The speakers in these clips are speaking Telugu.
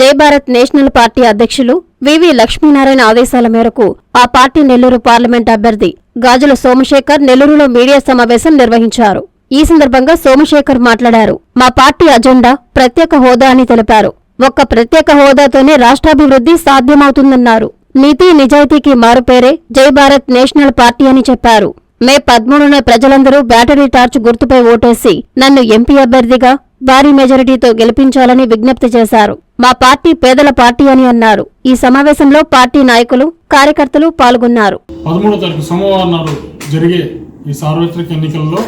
జై భారత్ నేషనల్ పార్టీ అధ్యక్షులు వివి లక్ష్మీనారాయణ ఆదేశాల మేరకు ఆ పార్టీ నెల్లూరు పార్లమెంట్ అభ్యర్థి గాజుల సోమశేఖర్ నెల్లూరులో మీడియా సమావేశం నిర్వహించారు. ఈ సందర్భంగా సోమశేఖర్ మాట్లాడారు. మా పార్టీ అజెండా ప్రత్యేక హోదా అని తెలిపారు. ఒక్క ప్రత్యేక హోదాతోనే రాష్ట్రాభివృద్ధి సాధ్యమవుతుందన్నారు. నీతి నిజాయితీకి మారుపేరే జై భారత్ నేషనల్ పార్టీ అని చెప్పారు. మే పదమూడున ప్రజలందరూ బ్యాటరీ టార్చ్ గుర్తుపై ఓటేసి నన్ను ఎంపీ అభ్యర్థిగా భారీ మెజారిటీతో గెలిపించాలని విజ్ఞప్తి చేశారు. మా పార్టీ పేదల పార్టీ అని అన్నారు. ఈ సమావేశంలో పార్టీ నాయకులు కార్యకర్తలు పాల్గొన్నారు. పదమూడో తారీఖు సోమవారం నాడు జరిగే ఈ సార్వత్రిక ఎన్నికల్లో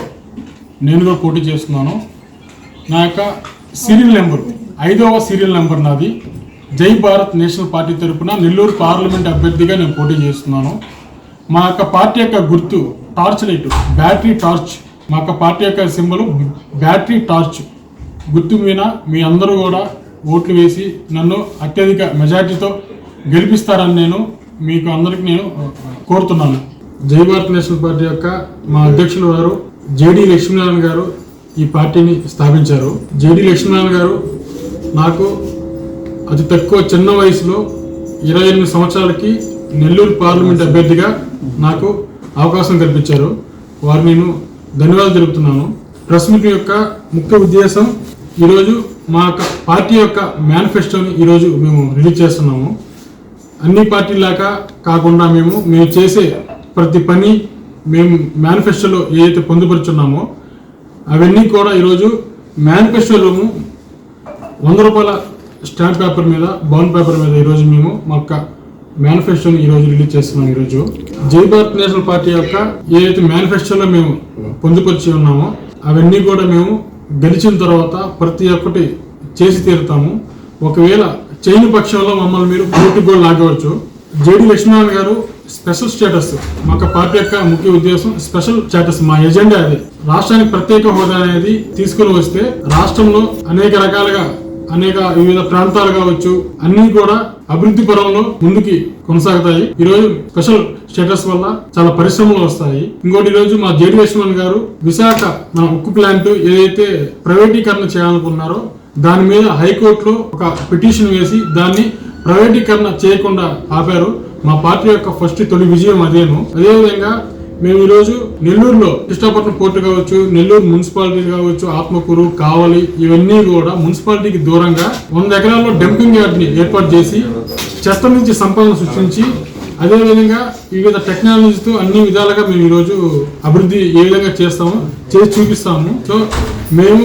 నేను పోటీ చేస్తున్నాను. నా యొక్క సీరియల్ నెంబర్ ఐదవ సీరియల్ నెంబర్ నాది. జై భారత్ నేషనల్ పార్టీ తరపున నెల్లూరు పార్లమెంట్ అభ్యర్థిగా నేను పోటీ చేస్తున్నాను. మా యొక్క పార్టీ యొక్క గుర్తు టార్చ్ లైట్ బ్యాటరీ టార్చ్. మా యొక్క పార్టీ యొక్క సింబల్ బ్యాటరీ టార్చ్. గుర్తు మీద మీ అందరూ కూడా ఓట్లు వేసి నన్ను అత్యధిక మెజార్టీతో గెలిపిస్తారని నేను మీకు అందరికి నేను కోరుతున్నాను. జై భారత్ నేషనల్ పార్టీ యొక్క మా అధ్యక్షులు వారు జేడి లక్ష్మీనారాయణ గారు ఈ పార్టీని స్థాపించారు. జేడి లక్ష్మీనారాయణ గారు నాకు అతి తక్కువ చిన్న వయసులో ఇరవై ఎనిమిది సంవత్సరాలకి నెల్లూరు పార్లమెంట్ అభ్యర్థిగా నాకు అవకాశం కల్పించారు. వారు నేను ధన్యవాదాలు తెలుపుతున్నాను. ప్రెస్ మీట్ యొక్క ముఖ్య ఉద్దేశం ఈరోజు మా యొక్క పార్టీ యొక్క మేనిఫెస్టోని ఈరోజు మేము రిలీజ్ చేస్తున్నాము. అన్ని పార్టీలాగా కాకుండా మేము మేము చేసే ప్రతి పని మేము మేనిఫెస్టోలో ఏదైతే పొందుపరుచున్నామో అవన్నీ కూడా ఈరోజు మేనిఫెస్టోలోము వంద రూపాయల స్టాంప్ పేపర్ మీద బౌండ్ పేపర్ మీద ఈరోజు మేము మా యొక్క మేనిఫెస్టోని ఈరోజు రిలీజ్ చేస్తున్నాం ఈరోజు. జై భారత్ నేషనల్ పార్టీ యొక్క ఏదైతే మేనిఫెస్టోలో మేము పొందుపరిచి ఉన్నామో అవన్నీ కూడా మేము గెలిచిన తర్వాత ప్రతి ఒక్కటి చేసి తీరుతాము. ఒకవేళ చేయని పక్షంలో మమ్మల్ని మీరు పోటీ కూడా లాగవచ్చు. జేడి లక్ష్మీనారాయణ గారు స్పెషల్ స్టేటస్. మా యొక్క పార్టీ యొక్క ముఖ్య ఉద్దేశం స్పెషల్ స్టేటస్. మా ఎజెండా అది. రాష్ట్రానికి ప్రత్యేక హోదా అనేది తీసుకుని వస్తే రాష్ట్రంలో అనేక రకాలుగా అనేక వివిధ ప్రాంతాలు కావచ్చు అన్ని కూడా అభివృద్ధి పరంలో ముందుకి కొనసాగుతాయి. ఈ రోజు స్పెషల్ స్టేటస్ వల్ల చాలా పరిశ్రమలు వస్తాయి. ఇంకోటి ఈ రోజు మా జేడి లక్ష్మణ్ గారు విశాఖ మన ఉక్కు ప్లాంట్ ఏదైతే ప్రైవేటీకరణ చేయాలనుకున్నారో దాని మీద హైకోర్టులో ఒక పిటిషన్ వేసి దాన్ని ప్రైవేటీకరణ చేయకుండా ఆపారు. మా పార్టీ యొక్క ఫస్ట్ తొలి విజయం అదేను. అదేవిధంగా మేము ఈరోజు నెల్లూరులో కృష్ణాపట్నం పోర్టు కావచ్చు నెల్లూరు మున్సిపాలిటీ కావచ్చు ఆత్మకూరు కావలి ఇవన్నీ కూడా మున్సిపాలిటీకి దూరంగా వంద ఎకరాల్లో డంపింగ్ యార్డ్ని ఏర్పాటు చేసి చెత్త నుంచి సంపదను సృష్టించి అదేవిధంగా వివిధ టెక్నాలజీతో అన్ని విధాలుగా మేము ఈరోజు అభివృద్ధి ఏ విధంగా చేస్తామో చేసి చూపిస్తాము. సో మేము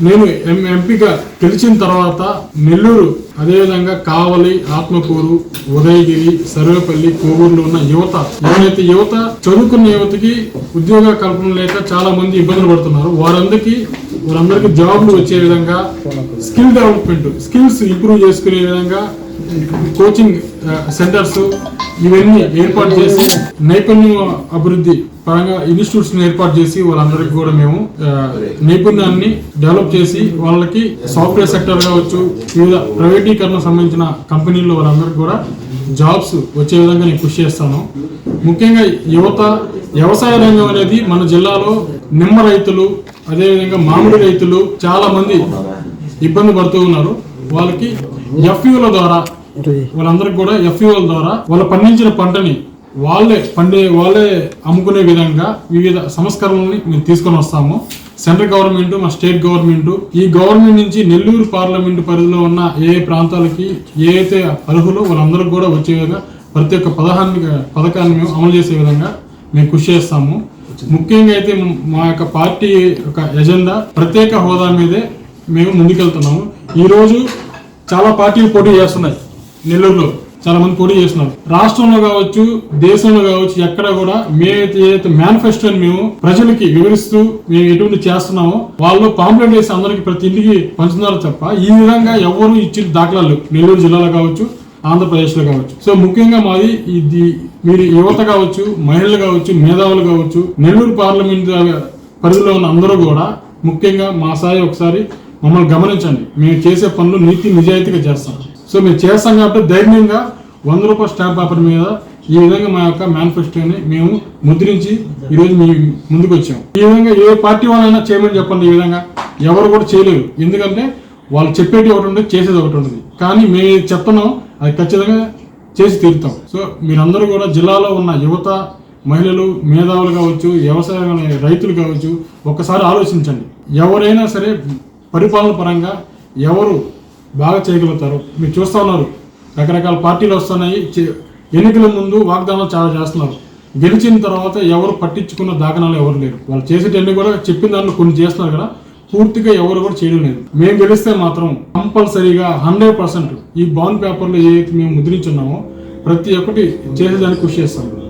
నేను ఎం- ఎంపీగా గెలిచిన తర్వాత నెల్లూరు అదేవిధంగా కావలి ఆత్మకూరు ఉదయగిరి సర్వేపల్లి కోవూరులో ఉన్న యువత ఎవరైతే యువత చదువుకున్న యువతకి ఉద్యోగ కల్పన లేక చాలా మంది ఇబ్బందులు పడుతున్నారు వారందరికీ వారందరికీ జాబ్లు వచ్చే విధంగా స్కిల్ డెవలప్మెంట్ స్కిల్స్ ఇంప్రూవ్ చేసుకునే విధంగా కోచింగ్ సెంటర్స్ ఇవన్నీ ఏర్పాటు చేసి నైపుణ్యం అభివృద్ధి పరంగా ఇన్స్టిట్యూట్స్ ఏర్పాటు చేసి వాళ్ళందరికీ కూడా మేము నైపుణ్యాన్ని డెవలప్ చేసి వాళ్ళకి సాఫ్ట్వేర్ సెక్టర్ కావచ్చు వివిధ ప్రైవేటీకరణ సంబంధించిన కంపెనీల్లో వాళ్ళందరికీ కూడా జాబ్స్ వచ్చే విధంగా నేను కృషి చేస్తాను. ముఖ్యంగా యువత వ్యవసాయ రంగం అనేది మన జిల్లాలో నిమ్మ రైతులు అదేవిధంగా మామిడి రైతులు చాలా మంది ఇబ్బంది పడుతూ ఉన్నారు. వాళ్ళకి ఎఫ్యూల ద్వారా వాళ్ళందరికి కూడా ఎఫ్ఈఓల ద్వారా వాళ్ళు పండించిన పంటని వాళ్ళే పండే వాళ్ళే అమ్ముకునే విధంగా వివిధ సంస్కరణల్ని మేము తీసుకొని వస్తాము. సెంట్రల్ గవర్నమెంట్ మా స్టేట్ గవర్నమెంట్ ఈ గవర్నమెంట్ నుంచి నెల్లూరు పార్లమెంట్ పరిధిలో ఉన్న ఏ ప్రాంతాలకి ఏ అయితే అర్హులు వాళ్ళందరికీ కూడా వచ్చే విధంగా ప్రతి ఒక్క పదహాన్ని పథకాన్ని మేము అమలు చేసే విధంగా మేము కృషి చేస్తాము. ముఖ్యంగా అయితే మా యొక్క పార్టీ యొక్క ఎజెండా ప్రత్యేక హోదా మీదే మేము ముందుకెళ్తున్నాము. ఈరోజు చాలా పార్టీలు పోటీ చేస్తున్నాయి. నెల్లూరులో చాలా మంది పోటీ చేస్తున్నారు. రాష్ట్రంలో కావచ్చు దేశంలో కావచ్చు ఎక్కడ కూడా మేమైతే ఏదైతే మేనిఫెస్టోని మేము ప్రజలకి వివరిస్తూ మేము ఎటువంటి చేస్తున్నామో వాళ్ళు పాంప్లెట్ వేసి అందరికి ప్రతి ఇంటికి పంచుతున్నారు తప్ప ఈ విధంగా ఎవరు ఇచ్చిన దాఖలాలు నెల్లూరు జిల్లాలో కావచ్చు ఆంధ్రప్రదేశ్లో కావచ్చు. సో ముఖ్యంగా మాది ఇది మీరు యువత కావచ్చు మహిళలు కావచ్చు మేధావులు కావచ్చు నెల్లూరు పార్లమెంట్ పరిధిలో ఉన్న అందరూ కూడా ముఖ్యంగా మా సాయి ఒకసారి మమ్మల్ని గమనించండి. మేము చేసే పనులు నీతి నిజాయితీగా చేస్తాం. సో మేము చేస్తాం కాబట్టి ధైర్యంగా వంద రూపాయల స్టాంప్ పేపర్ మీద ఈ విధంగా మా యొక్క మేనిఫెస్టోని మేము ముద్రించి ఈరోజు మీ ముందుకు వచ్చాము ఈ విధంగా ఏ పార్టీ వాళ్ళైనా చేయమని చెప్పండి ఈ విధంగా. ఎవరు కూడా చేయలేరు. ఎందుకంటే వాళ్ళు చెప్పేది ఒకటి ఉండదు చేసేది ఒకటి ఉండదు కానీ మేము చెప్తున్నాం అది ఖచ్చితంగా చేసి తీరుతాం. సో మీరందరూ కూడా జిల్లాలో ఉన్న యువత మహిళలు మేధావులు కావచ్చు వ్యవసాయ రైతులు కావచ్చు ఒక్కసారి ఆలోచించండి. ఎవరైనా సరే పరిపాలన పరంగా ఎవరు బాగా చేయగలుగుతారు. మీరు చూస్తూ ఉన్నారు. రకరకాల పార్టీలు వస్తున్నాయి. చే- ఎన్నికల ముందు వాగ్దానాలు చాలా చేస్తున్నారు. గెలిచిన తర్వాత ఎవరు పట్టించుకున్న దాఖనాలు ఎవరు లేరు. వాళ్ళు చేసేటన్ని కూడా చెప్పిన దాంట్లో కొన్ని చేస్తున్నారు కదా పూర్తిగా ఎవరు కూడా చేయడం లేదు. మేము గెలిస్తే మాత్రం కంపల్సరీగా హండ్రెడ్ పర్సెంట్ ఈ బాండ్ పేపర్లో ఏదైతే మేము ముద్రించున్నామో ప్రతి ఒక్కటి చేసేదానికి కృషి చేస్తాం.